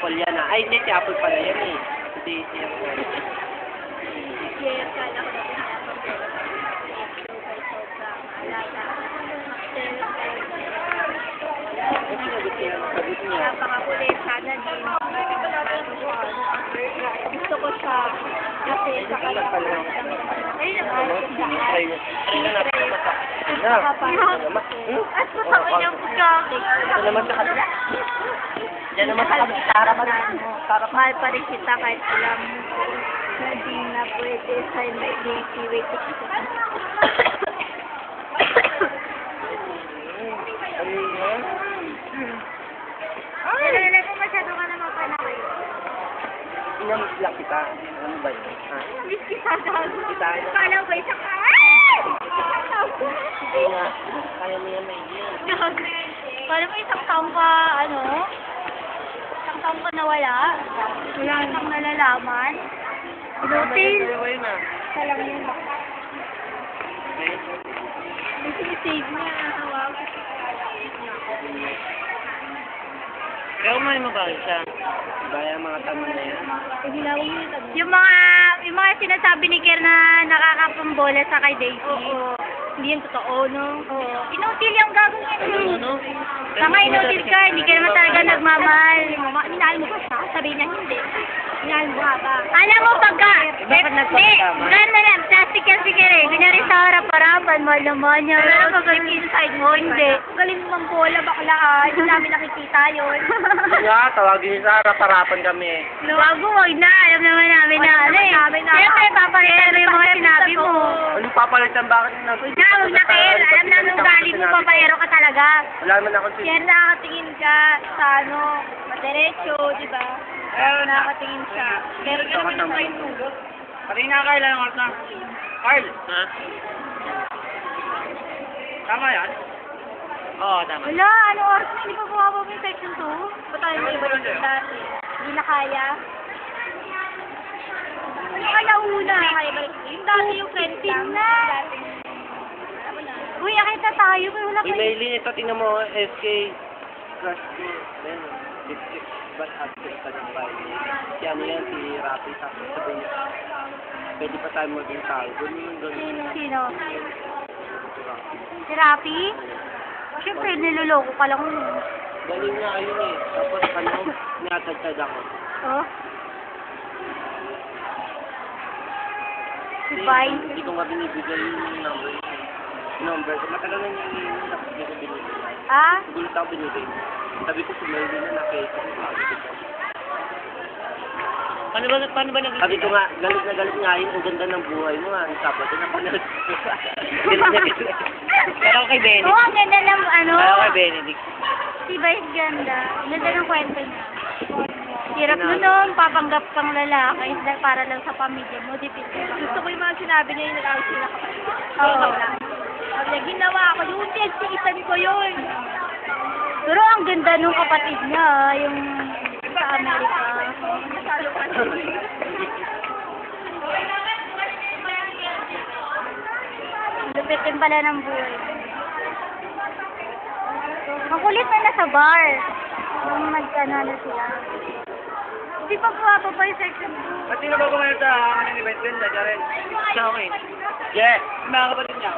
Apple yan ah. Ay, hindi, si Apple pala yan eh. Hindi, si Apple. Sagot niya. Napakakulit. Sana din. Gusto ko siya. Kasi sa. Ay, natin. Na. Hmm? At sa kanya pagkakit. Ito naman sa kabila. Diyan naman sa harapan. Mahal pa rin kita kahit alam mo na di na pwede sa may daisy wait to Ano yun? Nalala ko masyado ka naman pa na kayo. Inamiss lang kita. Ano ba yun? Ha? Miss kita gago. Kita. Kala ko isang ka. Hindi nga. Kaya mo yan may yun. Kala mo isang taong ka, ano? Isang taong ka nawala? Wala nang nalalaman? Inutil. Dalawa yun ah. Salang yun. Okay? Save niya. Hawak. Kaya kumain mo ba siya? Baya mga tanong na yan. Yung mga, yung mga sinasabi ni Kier na nakakapambola sa kay Daisy. Oo. Hindi yan totoo, no? Oo. Inutil yung gagawin. Ano, no? Tama, inutil ka. Hindi ka naman talaga nagmamahal. Minahal mo ba siya? Sabihin niya, hindi. Minahal mo ba? Alam mo, pagka... Gano'n na lang. Plastic yan si Kier eh. Kunyari sa harap-harapan, mahal naman niya. Pero pag inside mo, hindi. Galing mo bola, bakla ah. Hindi namin nakikita yun. Nga, tawagin niyo sa harap-harapan kami. No. Bago, wag na. Alam naman namin na ano eh. Siyempre, papalitan mo yung mga sinabi mo. Anong papalitan? Bakit na? Huwag na, huwag na, Kel. Alam namin yung galing mo, papaero ka talaga. Wala naman ako Kaya nakakatingin ka sa ano, madiretso, di ba? Pero nakakatingin siya. Pero ka naman. Kanina ka ilan oras na? Carl, Ha? Tama yan? Oo, tama. Wala, ano oras na, hindi pa bumababa yung section 2? Ba tayo may iba yung dati? Hindi na kaya. Ano kaya una? Yung dati yung 20 na. Uy, akit na tayo, pero wala pa Maylin, ito tingnan mo, SK Crush ko. Ayan, lipstick, but ka ng bahay. Si ano yan, si tapos sabi niya, pwede pa tayo maging tao. Ganun yung ganun. Sino? Si Rapi? Siyempre, niloloko ka lang. Galing nga yun eh. Tapos ano, natagtad ako. Oh? Si Vine? Hindi ko nga binibigay yung number. Number. Matagal na niya yung tapos hindi ko binibigay. Ah? Gulat ako binibigay. Sabi ko si Maylin na. Sabi ko. Paano ba, paano ba nag Sabi ko nga, galit na galit nga yun. Ang ganda ng buhay mo nga. Ang Sabado na panood ko. Galit na galit. Pero kay. Oo, ang ganda ng ano. Pero kay Benedict. Si Vice ganda. Ang Ganda ng kwento niya. Hirap mo nun, papanggap kang lalaki dahil para lang sa pamilya mo, dipindi ka. Gusto ko yung mga sinabi niya yung nag-out sila kapatid. Oo. Sabi niya, ginawa ko, yung pinagsiisan ko yun. Pero ang ganda nung kapatid niya, ah, yung. Nasalo ka Lupit din pala ng buhay. Ang kulit na nasa bar. Nung nagkano na sila. Hindi pa bumababa yung section 2. Ba't sino ba kumain sa akin ni Vice Ganda, Jaren? Okay. Yeah. Yung mga kapatid niya.